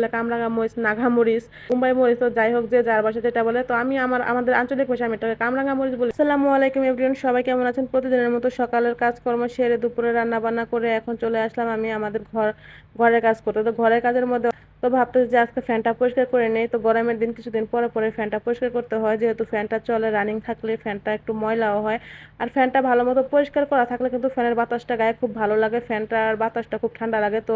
বলে কামরাঙা মরিচ নাঘা মরিচ, মুম্বাই মরিচ, তো যাই হোক যে যার বাসা যেটা বলে, তো আমি আমার, আমাদের আঞ্চলিক ভাষা আমি এটাকে কামরাঙা মরিচ বলি। আসসালামু আলাইকুম এভরিওয়ান সবাই কেমন আছেন? প্রতিদিনের মতো সকালের কাজকর্ম সেরে দুপুরে রান্না বান্না করে এখন চলে আসলাম আমি আমাদের ঘর, ঘরের কাজ করতে। তো ঘরের কাজের মধ্যে তো ভাবতেছি যে আজকে ফ্যানটা পরিষ্কার করে নেই, তো গরমের দিন কিছুদিন পরে পরে ফ্যানটা পরিষ্কার করতে হয়। যেহেতু ফ্যানটা চলে, রানিং থাকলে ফ্যানটা একটু ময়লাও হয়। আর ফ্যানটা ভালো মতো পরিষ্কার করা থাকলে কিন্তু ফ্যানের বাতাসটা গায়ে খুব ভালো লাগে। ফ্যানটার বাতাসটা খুব ঠান্ডা লাগে, তো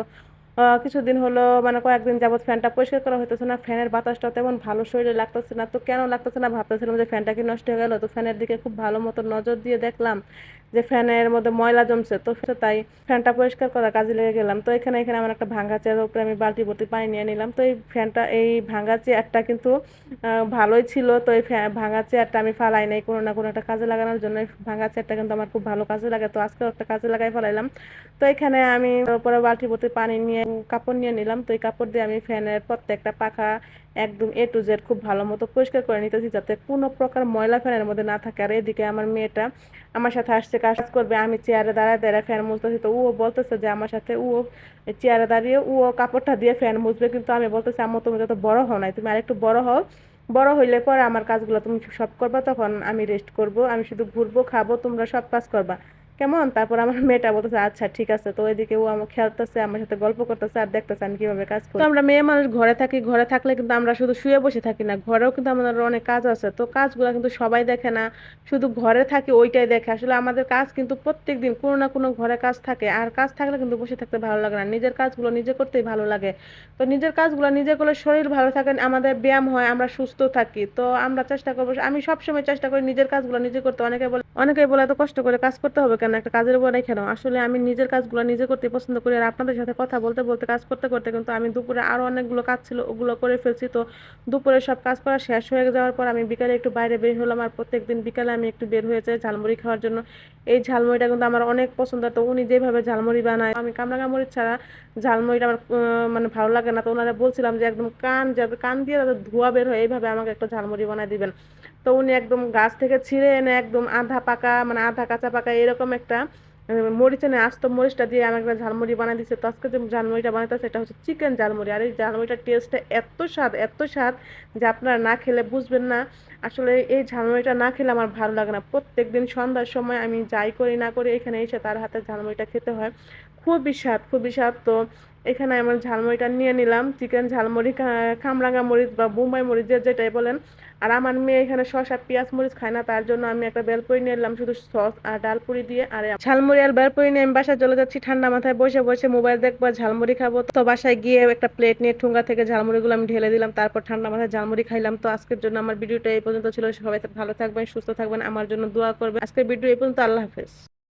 কিছুদিন হলো মানে কয়েকদিন যাবত ফ্যানটা পরিষ্কার করা হইতেছে না, ফ্যানের বাতাসটা তেমন ভালো শরীরে লাগতেছে না। তো কেন লাগতেছে না? ভাবতেছিলাম যে ফ্যানটা কি নষ্ট হয়ে গেল? তো ফ্যানের দিকে খুব ভালো মতো নজর দিয়ে দেখলাম যে ফ্যানের মধ্যে ময়লা জমছে। তো তাই ফ্যানটা পরিষ্কার করার কাজে লেগে গেলাম। তো এখানে এখানে আমার একটা ভাঙ্গা চেয়ারের উপরে আমি বালতি ভর্তি পানি নিয়ে নিলাম। তো এই ফ্যানটা, এই ভাঙ্গা চেয়ারটা কিন্তু ভালোই ছিল। তো এই ভাঙ্গা চেয়ারটা আমি ফালাই নাই কোনো না কোনো একটা কাজে লাগানোর জন্য। ভাঙ্গা চেয়ারটা কিন্তু আমার খুব ভালো কাজে লাগে। তো আজকেও একটা কাজে লাগাই ফেলাইলাম। তো এখানে আমি উপরে বালতি ভর্তি পানি নিয়ে কাপড় নিয়ে নিলাম। তো এই কাপড় দিয়ে আমি ফ্যানের প্রত্যেকটা পাখা একদম এ টু জেড খুব ভালো মতো পরিষ্কার করে নিতেছি যাতে কোনো প্রকার ময়লা ফ্যানের মধ্যে না থাকে। আর এদিকে আমার মেয়েটা আমার সাথে আসছে, কাজ করবে। আমি চেয়ারে দাঁড়ায় দাঁড়ায় ফ্যান মুছতেছি। তো ও বলতেছে যে আমার সাথে ও চেয়ারে দাঁড়িয়ে ও কাপড়টা দিয়ে ফ্যান মুছবে। কিন্তু আমি বলতেছি, আম্মু, তুমি যত বড় হও নাই, তুমি আরেকটু বড় হও। বড় হইলে পরে আমার কাজগুলো তুমি সব করবা, তখন আমি রেস্ট করব। আমি শুধু ঘুরবো, খাব, তোমরা সব কাজ করবা। কেমন? তারপর আমার মেয়েটা বলতেছে আচ্ছা ঠিক আছে। তো ওইদিকে ও আমার খেলতেছে, আমার সাথে গল্প করতেছে আর দেখতেছে আমি কীভাবে কাজ করি। আমরা মেয়ে মানুষ ঘরে থাকি, ঘরে থাকলে কিন্তু আমরা শুধু শুয়ে বসে থাকি না, ঘরেও কিন্তু আমাদের অনেক কাজ আছে। তো কাজগুলো কিন্তু সবাই দেখে না, শুধু ঘরে থাকি ওইটাই দেখে। আসলে আমাদের কাজ কিন্তু প্রত্যেক দিন কোনো না কোনো ঘরে কাজ থাকে, আর কাজ থাকলে কিন্তু বসে থাকতে ভালো লাগে না। নিজের কাজগুলো নিজে করতেই ভালো লাগে। তো নিজের কাজগুলো নিজে করলে শরীর ভালো থাকে, আমাদের ব্যায়াম হয়, আমরা সুস্থ থাকি। তো আমরা চেষ্টা করব, আমি সবসময় চেষ্টা করি নিজের কাজগুলো নিজে করতে। অনেকে বলে অনেকে বলে, এত কষ্ট করে কাজ করতে হবে কেন? একটা কাজের উপর কেন আসলে আমি নিজের কাজগুলো নিজে করতে পছন্দ করি আর আপনাদের সাথে কথা বলতে বলতে, কাজ করতে করতে কিন্তু আমি দুপুরে আরও অনেকগুলো কাজ ছিল, ওগুলো করে ফেলছি। তো দুপুরে সব কাজ করা শেষ হয়ে যাওয়ার পর আমি বিকালে একটু বাইরে বের হলাম আর প্রত্যেকদিন বিকালে আমি একটু বের হয়ে যাই ঝালমুড়ি খাওয়ার জন্য। এই ঝালমুড়িটা কিন্তু আমার অনেক পছন্দ। তো উনি যেভাবে ঝালমুড়ি বানায়, আমি মরিচ ছাড়া ঝালমুড়িটা আমার মানে ভালো লাগে না। তো ওনারা বলছিলাম যে, একদম কান, যাতে কান দিয়ে যাতে ধোয়া বের হয়, এইভাবে আমাকে একটা ঝালমুড়ি বানায় দিবেন। তো উনি একদম গাছ থেকে ছিঁড়ে এনে একদম আধা পাকা মানে আধা কাঁচা পাকা এরকম একটা মরিচ এনে আস্ত মরিচটা দিয়ে আমাকে একটা ঝালমুড়ি বানিয়ে দিচ্ছে তো আজকে যে ঝালমুড়িটা বানাতে সেটা হচ্ছে চিকেন ঝালমুড়ি। আর এই ঝালমুড়িটার টেস্টটা এত স্বাদ এত স্বাদ যে আপনারা না খেলে বুঝবেন না। আসলে এই ঝালমুড়িটা না খেলে আমার ভালো লাগে না। প্রত্যেক দিন সন্ধ্যার সময় আমি যাই করি না করি এখানে এসে তার হাতে ঝালমুড়িটা খেতে হয়। খুবই স্বাদ খুবই স্বাদ। তো এখানে আমার ঝালমুড়িটা নিয়ে নিলাম। চিকেন ঝালমুড়ি কামরাঙা মরিচ বা বোম্বাই মরিচ যে যেটাই বলেন আর আমার মেয়ে এখানে শসা, পেঁয়াজ, মরিচ খায় না, তার জন্য আমি একটা বেলপুরি নিয়ে নিলাম শুধু সস আর ডালপুরি দিয়ে। আর ঝালমুড়ি আর বেলপুরি নিয়ে আমি বাসায় চলে যাচ্ছি, ঠান্ডা মাথায় বসে বসে মোবাইল দেখব, ঝালমুড়ি খাব। তো বাসায় গিয়ে একটা প্লেট নিয়ে ঠুঙ্গা থেকে ঝালমুড়িগুলো আমি ঢেলে দিলাম, তারপর ঠান্ডা মাথায় ঝালমুড়ি খাইলাম। তো আজকের জন্য আমার ভিডিওটা এই পর্যন্ত ছিল, সবাই ভালো থাকবেন, সুস্থ থাকবেন, আমার জন্য দোয়া করবেন। আজকের ভিডিও এই পর্যন্ত, আল্লাহ হাফেজ।